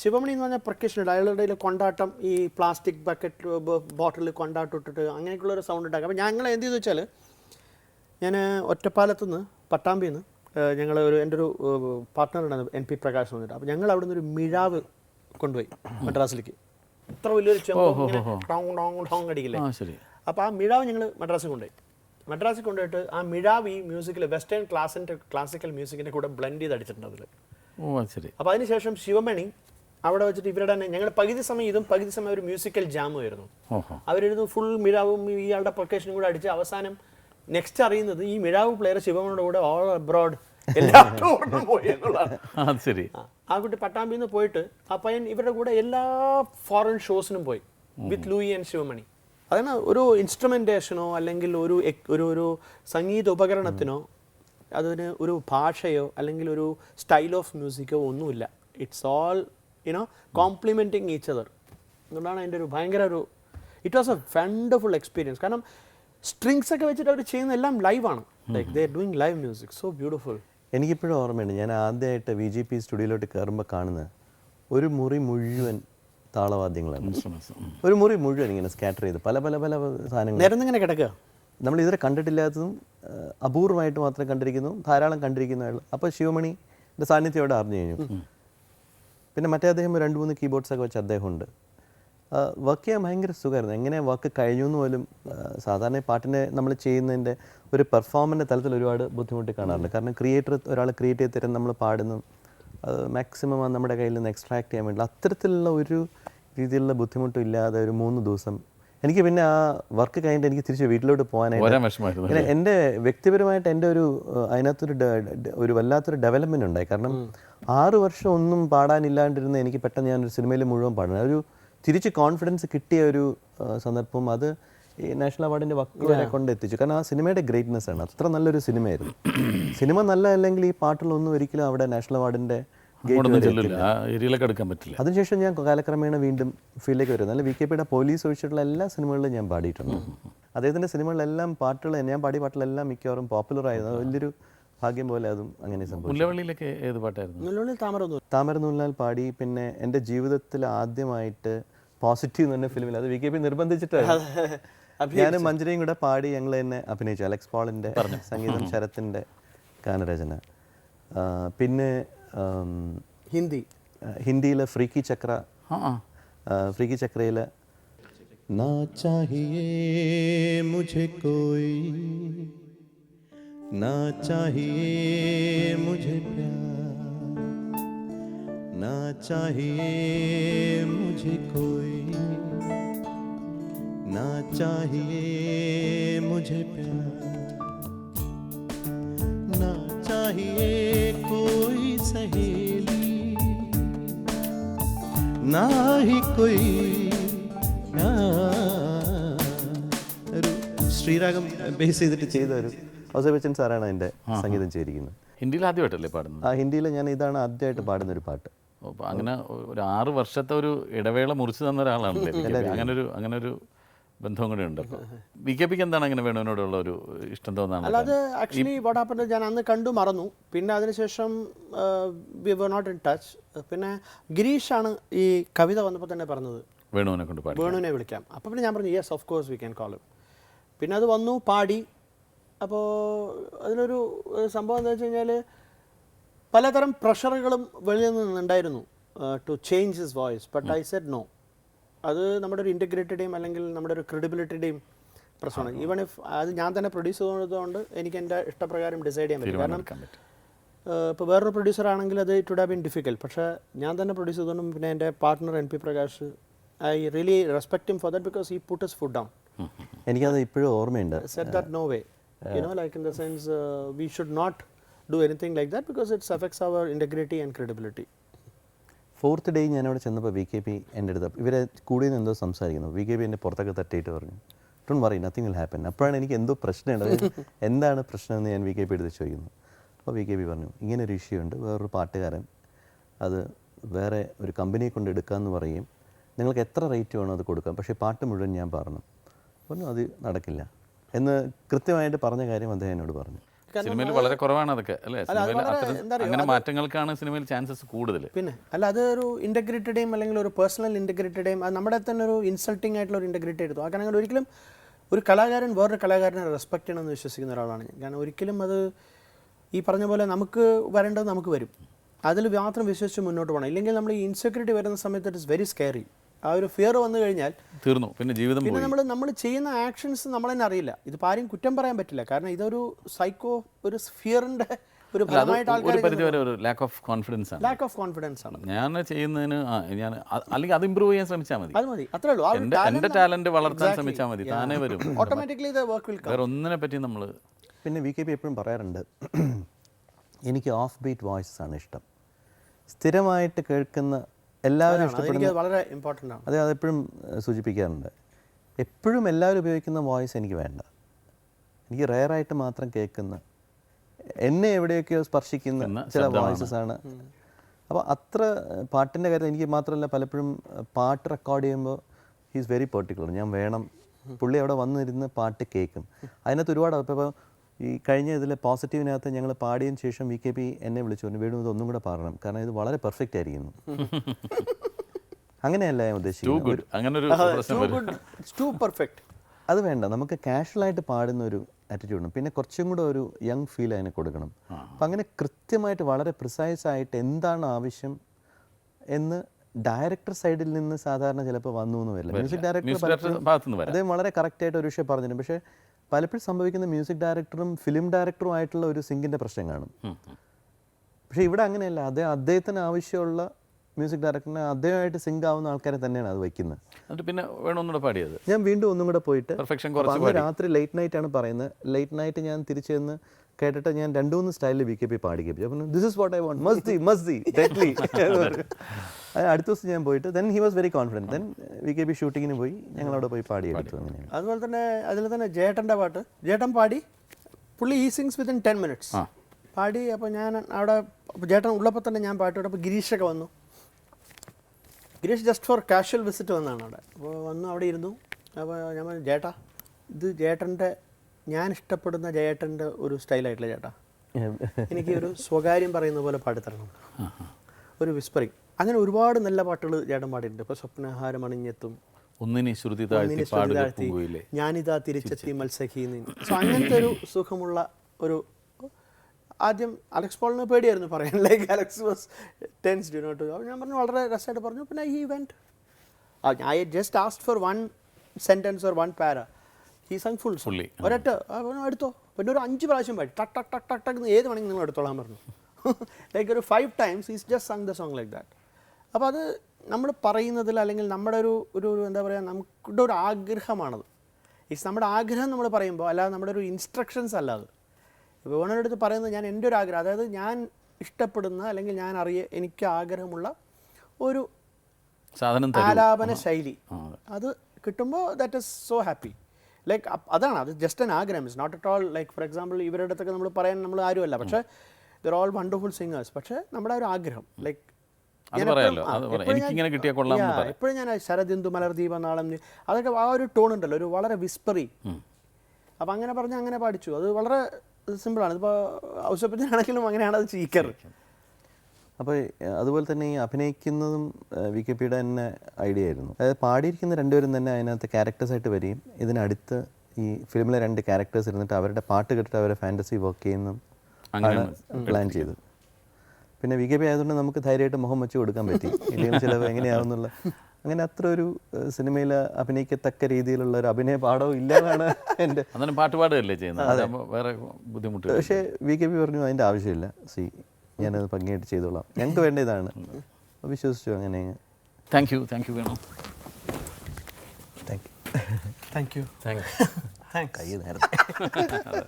ശിവമണി എന്ന് പറഞ്ഞാൽ പ്രൊക്കേഷൻ അയാളുടെ ഇടയിൽ കൊണ്ടാട്ടം ഈ പ്ലാസ്റ്റിക് ബക്കറ്റ് ബോട്ടിൽ കൊണ്ടാട്ടം ഇട്ടിട്ട് അങ്ങനെയൊക്കെയുള്ള ഒരു സൗണ്ട് ഉണ്ടാക്കുക അപ്പോൾ ഞങ്ങൾ എന്ത് ചെയ്തു വെച്ചാൽ ഞാൻ ഒറ്റപ്പാലത്ത് നിന്ന് പട്ടാമ്പിയിൽ നിന്ന് ഞങ്ങൾ ഒരു എന്റെ ഒരു പാർട്ട്ണർ ഉണ്ടായിരുന്നു എൻ പി പ്രകാശ് വന്നിട്ട് അപ്പോൾ ഞങ്ങൾ അവിടെ നിന്ന് ഒരു മിഴാവ് കൊണ്ടുപോയി മദ്രാസിലേക്ക്. ഇത്ര വലിയൊരു ടോങ് ടോങ് ടോങ് അടിക്കില്ലേ? അപ്പോൾ ആ മിഴാവ് ഞങ്ങൾ മദ്രാസിൽ കൊണ്ടുപോയി. മദ്രാസിൽ കൊണ്ടുപോയിട്ട് ആ മിഴാവ് ഈ മ്യൂസിക്കിൽ വെസ്റ്റേൺ ക്ലാസിന്റെ ക്ലാസിക്കൽ മ്യൂസിക്കിന്റെ കൂടെ ബ്ലെൻഡ് ചെയ്ത് അടിച്ചിട്ടുണ്ട് അതിൽ ഓ ശരി. അപ്പോൾ അതിനുശേഷം ശിവമണി അവിടെ വെച്ചിട്ട് ഇവരുടെ തന്നെ ഞങ്ങൾ പകുതി സമയം ഇതും പകുതി സമയം ഒരു മ്യൂസിക്കൽ ജാമും ആയിരുന്നു. അവരിരുന്ന് ഫുൾ മിഴാവും ഇയാളുടെ പ്രൊക്കേഷനും കൂടെ അടിച്ച് അവസാനം നെക്സ്റ്റ് അറിയുന്നത് ഈ മിഴാവ് പ്ലെയർ ശിവമണിയുടെ കൂടെ ഓൾ അബ്രോഡ് എല്ലാ ടൂറിനും പോയി എന്നുള്ളതാണ്. ആ, ശരി. ആ, ആ കുട്ടി പട്ടാമ്പിയിൽ നിന്ന് പോയിട്ട് ആ പയ്യൻ ഇവരുടെ കൂടെ എല്ലാ ഫോറിൻ ഷോസിനും പോയി വിത്ത് ലൂയി ആൻഡ് ശിവമണി അതാണ് ഒരു ഇൻസ്ട്രുമെന്റേഷനോ അല്ലെങ്കിൽ ഒരു ഒരു ഒരു സംഗീത ഉപകരണത്തിനോ അതിന് ഒരു ഭാഷയോ അല്ലെങ്കിൽ ഒരു സ്റ്റൈൽ ഓഫ് മ്യൂസിക്കോ ഒന്നുമില്ല. It's all you know complimenting each other അതുകൊണ്ടാണ് അതിന്റെ ഒരു ഭയങ്കര ഒരു it was a wonderful experience കാരണം സ്ട്രിങ്സ് ഒക്കെ വെച്ചിട്ട് അവർ ചെയ്യുന്ന എല്ലാം ലൈവാണ് like they doing live music so beautiful എനിക്കിപ്പോഴും ഓർമ്മയുണ്ട് ഞാൻ ആദ്യമായിട്ട് വി ജി പി സ്റ്റുഡിയോയിലോട്ട് കയറുമ്പോൾ കാണുന്നത് ഒരു മുറി മുഴുവൻ താളവാദ്യങ്ങളാണ്. ഒരു മുറി മുഴുവൻ ഇങ്ങനെ സ്കാറ്റർ ചെയ്ത് പല പല പല സാധനങ്ങൾ. നിരന്നിങ്ങനെ കിടക്കുക. നമ്മൾ ഇതുവരെ കണ്ടിട്ടില്ലാത്തതും അപൂർവമായിട്ട് മാത്രം കണ്ടിരിക്കുന്നു ധാരാളം കണ്ടിരിക്കുന്നതായുള്ളൂ അപ്പോൾ ശിവമണിയുടെ സാന്നിധ്യം അവിടെ അറിഞ്ഞു കഴിഞ്ഞു. പിന്നെ മറ്റേ അദ്ദേഹം രണ്ട് മൂന്ന് കീബോർഡ്സൊക്കെ വെച്ച് അദ്ദേഹമുണ്ട്. വർക്ക് ചെയ്യാൻ ഭയങ്കര സുഖമായിരുന്നു. എങ്ങനെ വർക്ക് കഴിഞ്ഞു എന്ന് പോലും സാധാരണ പാട്ടിനെ നമ്മൾ ചെയ്യുന്നതിന്റെ ഒരു പെർഫോമന്റെ തലത്തിൽ ഒരുപാട് ബുദ്ധിമുട്ടി കാണാറുണ്ട്. കാരണം ക്രിയേറ്റർ ഒരാൾ ക്രിയേറ്റ് ചെയ്ത് തരുന്ന നമ്മൾ പാടുന്നു അത് മാക്സിമം നമ്മുടെ കയ്യിൽ നിന്ന് എക്സ്ട്രാക്ട് ചെയ്യാൻ വേണ്ടി അത്തരത്തിലുള്ള ഒരു രീതിയിലുള്ള ബുദ്ധിമുട്ടും ഇല്ലാതെ ഒരു മൂന്ന് ദിവസം എനിക്ക് പിന്നെ ആ വർക്ക് കഴിഞ്ഞിട്ട് എനിക്ക് തിരിച്ച് വീട്ടിലോട്ട് പോകാനായിട്ട് എന്റെ വ്യക്തിപരമായിട്ട് എന്റെ ഒരു അതിനകത്തൊരു ഒരു വല്ലാത്തൊരു ഡെവലപ്മെന്റ് ഉണ്ടായി. കാരണം ആറ് വർഷം ഒന്നും പാടാനില്ലാണ്ടിരുന്ന എനിക്ക് പെട്ടെന്ന് ഞാൻ ഒരു സിനിമയിൽ മുഴുവൻ പാടുന്നത്. ഒരു തിരിച്ച് കോൺഫിഡൻസ് കിട്ടിയ ഒരു സന്ദർഭം അത് ഈ നാഷണൽ അവാർഡിന്റെ വക്ക് വരെ കൊണ്ട് എത്തിച്ചു. കാരണം ആ സിനിമയുടെ ഗ്രേറ്റ്നെസ് ആണ്. അത്ര നല്ലൊരു സിനിമയായിരുന്നു. സിനിമ നല്ല അല്ലെങ്കിൽ ഈ പാട്ടുകളൊന്നും ഒരിക്കലും അവിടെ നാഷണൽ വരെ ചെല്ലില്ല ആ ഏരിയയിലൊക്കെ എടുക്കാൻ പറ്റില്ല. അതിനുശേഷം ഞാൻ കാലക്രമേണ വീണ്ടും ഫീൽഡിലേക്ക് വരുന്നത്. അല്ല വി കെ പിയുടെ പോലീസ് ഒഴിച്ചിട്ടുള്ള എല്ലാ സിനിമകളിലും ഞാൻ പാടിയിട്ടുണ്ട്. അദ്ദേഹത്തിന്റെ സിനിമകളിലെല്ലാം പാട്ടുകൾ ഞാൻ പാടിയ പാട്ടിലെല്ലാം മിക്കവാറും പോപ്പുലർ ആയിരുന്നു. വലിയൊരു ഭാഗ്യം പോലെ അതും അങ്ങനെ സംഭവിച്ചു. മുല്ലവള്ളിയിലൊക്കെ ഏത് പാട്ടായിരുന്നു? താമര നൂലിനാൽ പാടി പിന്നെ എന്റെ ജീവിതത്തിൽ ആദ്യമായിട്ട് പോസിറ്റീവ് എന്ന് പറഞ്ഞ ഫിലിമിൽ അത് വി കെ പി നിർബന്ധിച്ചിട്ടായിരുന്നു ഞാൻ മഞ്ജരിയും കൂടെ പാടി ഞങ്ങൾ തന്നെ അഭിനയിച്ചു. അലക്സ് പോളിന്റെ സംഗീതം ശരത്തിന്റെ ഗാനരചന. പിന്നെ ഹിന്ദി ഹിന്ദിയിലെ ഫ്രീക്കി ചക്ര ആ ആ फ्रीकी चक्रेल ना चाहिए मुझे कोई ना चाहिए मुझे प्यार ना चाहिए मुझे कोई ना चाहिए मुझे प्यार ना चाहिए ना ही कोई ഒരു ശ്രീരാഗം ബേസ് ചെയ്തിട്ട് ചെയ്ത ഒരു ഔസേ ബച്ചൻ സാറാണ് അതിൻ്റെ സംഗീതം ചെയ്തിരിക്കുന്നത് ഹിന്ദിയിൽ ആദ്യമായിട്ടല്ലേ പാടുന്നത് ആ ഹിന്ദിയിൽ ഞാൻ ഇതാണ് ആദ്യമായിട്ട് പാടുന്ന ഒരു പാട്ട് ഓ, അപ്പൊ അങ്ങനെ ഒരു ആറ് വർഷത്തെ ഒരു ഇടവേള മുറിച്ച് തന്ന ഒരാളാണല്ലേ വി കെ പി. അങ്ങനെ ഒരു അങ്ങനെ ഒരു ബന്ധവും കൂടെ ഉണ്ട് വി കെ പിക്ക് എന്താണ് അങ്ങനെ വേണുവിനോടുള്ള ഒരു ഇഷ്ടം തോന്നാണ് അല്ലാതെ ആക്ച്വലി വടാപ്പന്റെ ഞാൻ അന്ന് കണ്ടു മറന്നു. പിന്നെ അതിനുശേഷം we were not in touch പിന്നെ ഗിരീഷാണ് ഈ കവിത വന്നപ്പോൾ തന്നെ പറഞ്ഞത്. വേണുവിനെ കൊണ്ട് വേണുവിനെ വിളിക്കാം. അപ്പോൾ പിന്നെ ഞാൻ പറഞ്ഞു yes of course we can call പിന്നെ അത് വന്നു പാടി. അപ്പോൾ അതിനൊരു സംഭവം എന്താ വെച്ച് കഴിഞ്ഞാൽ പലതരം പ്രഷറുകളും വെളിയിൽ നിന്നുണ്ടായിരുന്നു to change his voice but I said no അത് നമ്മുടെ ഒരു ഇന്റഗ്രേറ്റഡേയും അല്ലെങ്കിൽ നമ്മുടെ ഒരു ക്രെഡിബിലിറ്റിയുടെയും പ്രശ്നമാണ്. ഈവൺ ഇഫ് അത് ഞാൻ തന്നെ പ്രൊഡ്യൂസ് ചെയ്തതുകൊണ്ട് എനിക്ക് എന്റെ ഇഷ്ടപ്രകാരം ഡിസൈഡ് ചെയ്യാൻ പറ്റും. കാരണം ഇപ്പോൾ വേറൊരു പ്രൊഡ്യൂസർ ആണെങ്കിൽ അത് it would have been difficult പക്ഷേ ഞാൻ തന്നെ പ്രൊഡ്യൂസ് ചെയ്തുകൊണ്ടും പിന്നെ എന്റെ partner N P Prakash I really respect him for that because he put his foot down എനിക്കത് ഇപ്പോഴും ഓർമ്മയുണ്ട്. Said that no way you know like in the sense we should not do anything like that because it's affects our integrity and credibility. Fourth day ഞാൻ അവിടെ ചെന്നപ്പോൾ V K P എന്റെ അടുത്ത് ഇവരെ കൂടി നിന്ന് എന്തോ സംസാരിക്കുന്നു. വി കെ പി എന്റെ പുറത്തൊക്കെ തട്ടിയിട്ട് പറഞ്ഞു. Don't worry nothing will happen അപ്പോഴാണ് എനിക്ക് എന്തോ പ്രശ്നമുണ്ട് എന്താണ് പ്രശ്നമെന്ന് ഞാൻ വി കെ പി എടുത്ത് ചോദിക്കുന്നു. അപ്പോൾ വി കെ പി പറഞ്ഞു ഇങ്ങനെ ഒരു ഇഷ്യൂ ഉണ്ട്. വേറൊരു പാട്ടുകാരൻ അത് വേറെ ഒരു കമ്പനിയെ കൊണ്ട് എടുക്കാമെന്ന് പറയും. നിങ്ങൾക്ക് എത്ര റേറ്റ് വേണോ അത് കൊടുക്കാം. പക്ഷേ പാട്ട് മുഴുവൻ ഞാൻ പറഞ്ഞു പറഞ്ഞു അത് നടക്കില്ല. എന്ന് കൃത്യമായിട്ട് പറഞ്ഞ കാര്യം അദ്ദേഹം എന്നോട് പറഞ്ഞു. സിനിമയിൽ വളരെ കുറവാണ് അതൊക്കെ അല്ലേ? സിനിമയിൽ അങ്ങനെ മാറ്റങ്ങൾക്കാണ് സിനിമയിൽ ചാൻസസ് കൂടുതൽ പിന്നെ അല്ല അത് ഒരു ഇന്റഗ്രിറ്റിയുടെയും അല്ലെങ്കിൽ ഒരു പേഴ്സണൽ ഇന്റഗ്രിറ്റിയുടെയും അത് നമ്മുടെ തന്നെ ഒരു ഇൻസൾട്ടിംഗ് ആയിട്ടുള്ള ഒരു ഇന്റഗ്രിറ്റി എടുത്തു ആ കാരണം ഒരിക്കലും ഒരു കലാകാരൻ വേറൊരു കലാകാരനെ റെസ്പെക്ട് ചെയ്യണമെന്ന് വിശ്വസിക്കുന്ന ഒരാളാണ് ഞാൻ. കാരണം ഒരിക്കലും അത് ഈ പറഞ്ഞ പോലെ നമുക്ക് വരേണ്ടത് നമുക്ക് വരും. അതിൽ മാത്രം വിശ്വസിച്ച് മുന്നോട്ട് പോകണം. ഇല്ലെങ്കിൽ നമ്മൾ ഈ ഇൻസെക്യൂരിറ്റി വരുന്ന സമയത്ത് ഇറ്റ് ഇസ് വെരി സ്കെയറി ആ ഒരു ഫിയർ വന്നു കഴിഞ്ഞാൽ തീർന്നു. പിന്നെ ജീവിതം പിന്നെ നമ്മൾ നമ്മൾ ചെയ്യുന്ന ആക്ഷൻസ് നമ്മൾ തന്നെ അറിയില്ല. ഇത് ആരും കുറ്റം പറയാൻ പറ്റില്ല. കാരണം ഇതൊരു സൈക്കോ ഒരു ഫിയറിന്റെ ഒരു ഫലമായിട്ട് ഒരു ആൾക്കാർ ഒരു ലാക്ക് ഓഫ് കോൺഫിഡൻസ് ആണ്. ലാക്ക് ഓഫ് കോൺഫിഡൻസ് ആണ്. ഞാൻ ചെയ്യുന്നതിന് ഞാൻ അല്ലെങ്കിൽ അത് ഇമ്പ്രൂവ് ചെയ്യാൻ ശ്രമിച്ചാൽ മതി. അത് മതി. അത്രേ ഉള്ളൂ. എന്റെ ടാലന്റ് വളർത്താൻ ശ്രമിച്ചാൽ മതി. താനേ വരും. ഓട്ടോമാറ്റിക്കലി ഇത് വർക്ക് വിൽ വേറെ ഒന്നിനെ പറ്റി നമ്മൾ പിന്നെ വി കെ പി എപ്പോഴും പറയാറുണ്ട്. എനിക്ക് ഓഫ് ബീറ്റ് വോയിസസ് ആണ് ഇഷ്ടം. സ്ഥിരമായിട്ട് കേൾക്കുന്ന എല്ലാവരും ഇഷ്ടപ്പെടുന്ന വളരെ ഇമ്പോർട്ടന്റ് ആണ്. അതെ അതെപ്പോഴും സൂചിപ്പിക്കാറുണ്ട്. എപ്പോഴും എല്ലാവരും ഉപയോഗിക്കുന്ന വോയിസ് എനിക്ക് വേണ്ട. എനിക്ക് റെയറായിട്ട് മാത്രം കേൾക്കുന്ന എന്നെ എവിടെയൊക്കെയോ സ്പർശിക്കുന്ന ചില വോയിസസ് ആണ് അപ്പോൾ അത്ര പാട്ടിന്റെ കാര്യത്തിൽ എനിക്ക് മാത്രമല്ല പലപ്പോഴും പാട്ട് റെക്കോർഡ് ചെയ്യുമ്പോൾ ഹീസ് വെരി പെർട്ടിക്കുലർ. ഞാൻ വേണം പുള്ളി അവിടെ വന്നിരുന്ന് പാട്ട് കേൾക്കും. അതിനകത്ത് ഒരുപാട് ഇപ്പോൾ ഈ കഴിഞ്ഞ ഇതിൽ പോസിറ്റീവിനകത്ത് ഞങ്ങൾ പാടിയതിന് ശേഷം വി കെ പി എന്നെ വിളിച്ചു. പറഞ്ഞു വീണ്ടും ഇത് ഒന്നും കൂടെ പാടണം. കാരണം ഇത് വളരെ പെർഫെക്റ്റ് ആയിരിക്കുന്നു. അങ്ങനെയല്ല ഞാൻ ടു ഉദ്ദേശിക്കുന്നത് ഗുഡ് അങ്ങനെ ഒരു പ്രശ്നം വരും. ടു പെർഫെക്റ്റ് അത് വേണ്ട. നമുക്ക് കാഷ്വലായിട്ട് പാടുന്ന ഒരു ആറ്റിറ്റ്യൂഡ് പിന്നെ കുറച്ചും കൂടെ ഒരു യങ് ഫീൽ അതിനെ കൊടുക്കണം. അപ്പം അങ്ങനെ കൃത്യമായിട്ട് വളരെ പ്രിസൈസ് ആയിട്ട് എന്താണ് ആവശ്യം എന്ന് ഡയറക്ടർ സൈഡിൽ നിന്ന് സാധാരണ ചിലപ്പോൾ വന്നു എന്ന് വരില്ല. മ്യൂസിക് ഡയറക്ടർ ഡയറക്ടർ ഭാഗത്തു നിന്ന് വരാം. അദ്ദേഹം വളരെ കറക്റ്റായിട്ട് ഒരു വിഷയം പറഞ്ഞിരുന്നു പക്ഷേ പലപ്പോഴും സംഭവിക്കുന്ന മ്യൂസിക് ഡയറക്ടറും ഫിലിം ഡയറക്ടറും ആയിട്ടുള്ള ഒരു സിങ്കിന്റെ പ്രശ്നം കാണും. പക്ഷേ ഇവിടെ അങ്ങനെയല്ല. അദ്ദേഹം അദ്ദേഹത്തിന് ആവശ്യമുള്ള മ്യൂസിക് ഡയറക്ടറിനെ അദ്ദേഹമായിട്ട് സിങ്ക് ആവുന്ന ആൾക്കാരെ തന്നെയാണ് അത് വയ്ക്കുന്നത്. എന്നിട്ട് പിന്നെ വേണമെന്നൂടെ പാടിയത്. ഞാൻ വീണ്ടും ഒന്നും കൂടെ പോയിട്ട് പെർഫെക്ഷൻ കുറച്ച് രാത്രി ലേറ്റ് നൈറ്റ് ആണ് പറയുന്നത്. ലേറ്റ് നൈറ്റ് ഞാൻ തിരിച്ചു ചെന്ന് കേട്ടിട്ട് ഞാൻ രണ്ടു മൂന്ന് സ്റ്റൈലിൽ വി കെ പി പാടി കേൾപ്പിച്ചു അപ്പം this is what I want masti മസ്തി ഡെഡ്ലി അടുത്ത ദിവസം ഞാൻ പോയിട്ട് then he was very confident then V K B ഷൂട്ടിങ്ങിന് പോയി ഞങ്ങൾ അവിടെ പോയി പാടിയെടുത്തു അങ്ങനെയാണ്. അതുപോലെ തന്നെ അതിൽ തന്നെ ജേട്ടന്റെ പാട്ട്. ജേട്ടൻ പാടി പുള്ളി ഈ സിങ്സ് വിത്തിൻ ടെൻ മിനിറ്റ്സ്. പാടി അപ്പോൾ ഞാൻ അവിടെ ജേട്ടൻ ഉള്ളപ്പോൾ തന്നെ ഞാൻ പാട്ട് പാടി അപ്പോൾ ഗിരീഷൊക്കെ വന്നു. Girish just for casual visit വന്നാണ് അവിടെ. അപ്പോൾ വന്നു അവിടെ ഇരുന്നു. അപ്പോൾ ഞാൻ പറഞ്ഞു ജേട്ടാ ഇത് ജേട്ടന്റെ ഞാൻ ഇഷ്ടപ്പെടുന്ന ജേട്ടന്റെ ഒരു സ്റ്റൈലായിട്ടില്ല ചേട്ടാ എനിക്ക് ഒരു സ്വകാര്യം പറയുന്ന പോലെ പാടിത്തരണം. ഒരു വിസ്പറിങ് അങ്ങനെ ഒരുപാട് നല്ല പാട്ടുകൾ ചേട്ടൻ പാടിയിട്ടുണ്ട്. ഇപ്പോൾ സ്വപ്നഹാരം അണിഞ്ഞെത്തും ഒന്നിനി ശ്രുതി താഴ്ത്തി താഴ്ത്തി ഞാനിതാ തിരിച്ചെത്തി മത്സഖീന്ന് സോ അങ്ങനത്തെ ഒരു സുഖമുള്ള ഒരു ആദ്യം അലക്സ് പോളിന് പേടിയായിരുന്നു പറയാൻ. Like Alex was tense do not ഞാൻ പറഞ്ഞു വളരെ രസമായിട്ട് പറഞ്ഞു. പിന്നെ he went I just asked for one sentence or one para he sung full fully ഒരൊറ്റ എടുത്തോ. പിന്നെ ഒരു അഞ്ച് പ്രാവശ്യം പാടി. ടക് ടക് ടക് ടക് ഏത് വേണമെങ്കിൽ നിങ്ങൾ എടുത്തോളാൻ പറഞ്ഞു. ലൈക്ക് ഒരു five times is just sung the song like that അപ്പോൾ അത് നമ്മൾ പറയുന്നതിൽ അല്ലെങ്കിൽ നമ്മുടെ ഒരു ഒരു എന്താ പറയുക നമുക്കുടെ ഒരു ആഗ്രഹമാണത്. ഈസ് നമ്മുടെ ആഗ്രഹം നമ്മൾ പറയുമ്പോൾ അല്ലാതെ നമ്മുടെ ഒരു ഇൻസ്ട്രക്ഷൻസ് അല്ല അത്. ഇപ്പോൾ ഓണയുടെ അടുത്ത് പറയുന്നത് ഞാൻ എന്റെ ഒരു ആഗ്രഹം അതായത് ഞാൻ ഇഷ്ടപ്പെടുന്ന അല്ലെങ്കിൽ ഞാൻ അറിയ എനിക്ക് ആഗ്രഹമുള്ള ഒരു സാധനം ആലാപന ശൈലി. അത് കിട്ടുമ്പോൾ that is so happy like അതാണ്. അത് ജസ്റ്റ് ആൻ ആഗ്രഹം. Is not at all like for example ഇവരുടെ അടുത്തൊക്കെ നമ്മൾ പറയാൻ നമ്മൾ ആരുമല്ല. പക്ഷേ ദർ ഓൾ വണ്ടർഫുൾ സിംഗേഴ്സ് പക്ഷേ നമ്മുടെ ഒരു ആഗ്രഹം. ലൈക്ക് അത് പറയാലോ, അത് പറയാം. എനിക്കിങ്ങനെ കിട്ടിയാൽ കൊള്ളാം എപ്പോഴും ഞാൻ ശരദിന്ദു മലർദീപ നാളം അതൊക്കെ ആ ഒരു ടോൺ ഉണ്ടല്ലോ ഒരു വളരെ വിസ്പറി അപ്പം അങ്ങനെ പറഞ്ഞ് അങ്ങനെ പാടിച്ചു അത് വളരെ സിമ്പിളാണ് ഇപ്പോൾ ഔസപ്പത്തിനാണെങ്കിലും അങ്ങനെയാണ് അത് ചീക്കർ അപ്പോൾ അതുപോലെ തന്നെ ഈ അഭിനയിക്കുന്നതും വി കെ പിയുടെ തന്നെ ഐഡിയ ആയിരുന്നു. അതായത് പാടിയിരിക്കുന്ന രണ്ടുപേരും തന്നെ അതിനകത്ത് ക്യാരക്ടേഴ്സായിട്ട് വരികയും ഇതിനടുത്ത് ഈ ഫിലിമിലെ രണ്ട് ക്യാരക്ടേഴ്സ് ഇരുന്നിട്ട് അവരുടെ പാട്ട് കേട്ടിട്ട് അവരെ ഫാന്റസി വർക്ക് ചെയ്യുന്നതും ആണ് പ്ലാൻ ചെയ്തത്. പിന്നെ വി കെ പി ആയതുകൊണ്ട് നമുക്ക് ധൈര്യമായിട്ട് മുഖം വെച്ച് കൊടുക്കാൻ പറ്റി. ഇല്ലെങ്കിൽ ചിലവ് എങ്ങനെയാവുന്നുള്ള അങ്ങനെ അത്ര ഒരു സിനിമയിൽ അഭിനയിക്കത്തക്ക രീതിയിലുള്ള ഒരു അഭിനയ പാഠവും ഇല്ലാതാണ് എന്റെ അന്നേരം പാട്ട് പാടുകയല്ലേ ചെയ്യുന്നത്? വേറെ ബുദ്ധിമുട്ട് പക്ഷേ വി കെ പി പറഞ്ഞു അതിന്റെ ആവശ്യമില്ല. സി ഞാനത് ഭംഗിയായിട്ട് ചെയ്തോളാം. ഞങ്ങൾക്ക് വേണ്ട ഇതാണ് വിശ്വസിച്ചു അങ്ങനെ താങ്ക് യു താങ്ക് യു വേണം. Thank you thank you thank you കൈ നേരത്തെ.